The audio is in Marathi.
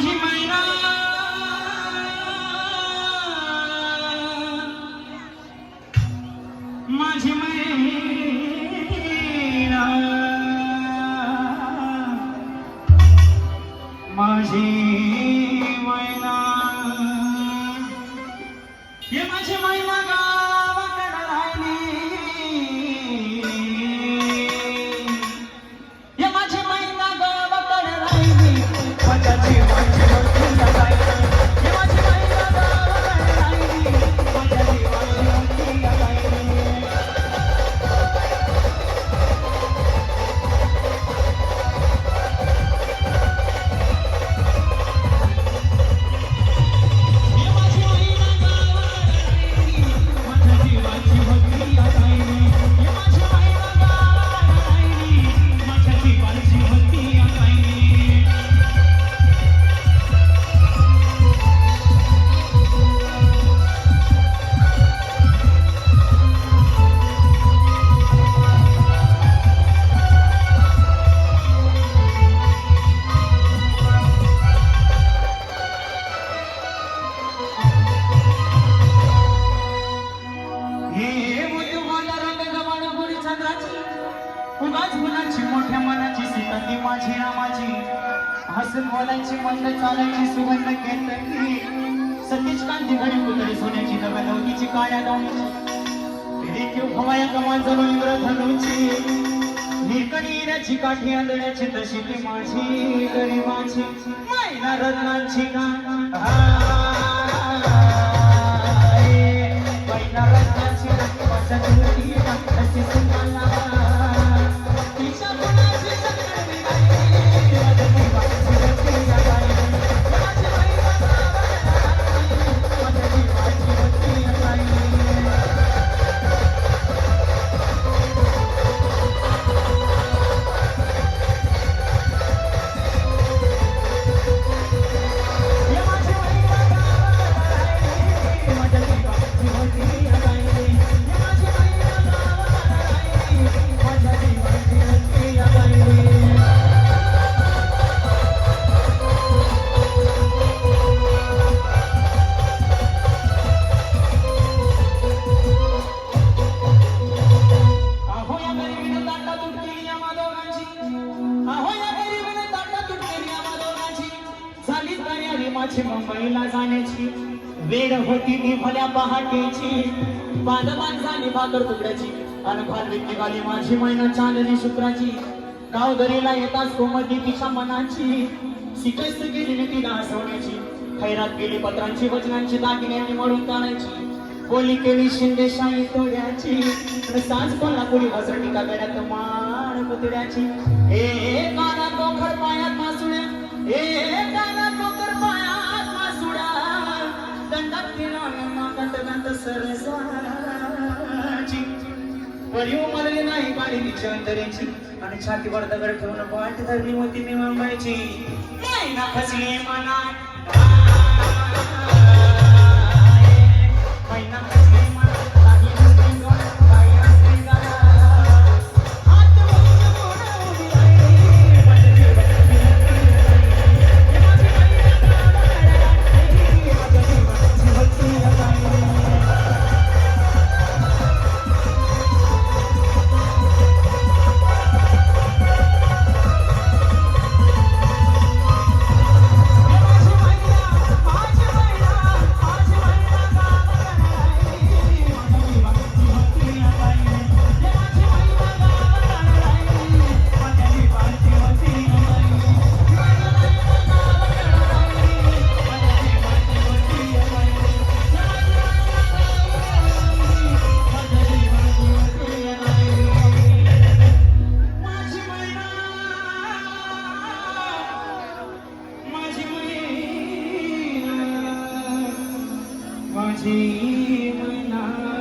माझी मैना. माझी मैना. माझी मैना. ये माझी मैना गा. उगाच मोठ्या मनाची सीता ती माझी रामाची हसून बोलायची मंद चालायची सुगंध केतकी. सतीश कांती घडी पुतळी सोन्याची नवलवतीची काळ्या गावची देखील हवाया कमान जणू इंद्र धनुची ही कणीराची काठी आंधळ्याची तशी ती माझी गरीबाची. मैना रत्नांची का माझी मुंबईला जाण्याची. वेळ होती ती भल्या पहाटेची. बांधवान झाली भाकर तुकड्याची. आणि भाकरी निघाली माझी मैना चांदणी शुक्राची. गावदरीला येताच कोमती तिच्या मनाची. शिकस्त गेली ती हसवण्याची खैरात गेली पत्रांची वचनांची दागिन्यांनी म्हणून काढायची बोली केली शिंदेशाही तोड्याची. सांज साज कोल्हापुरी वाजवटी का गड्यात माण पुतळ्याची. ए काना तो खर पायात मासुळ्या ए काना तो दंडात नाही पाणी तिच्या अंतरेची आणि छातीवर दगड ठेवून वाट धरली होती मी मुंबईची. नाही ना फसली मनात. महिना फसली. मीना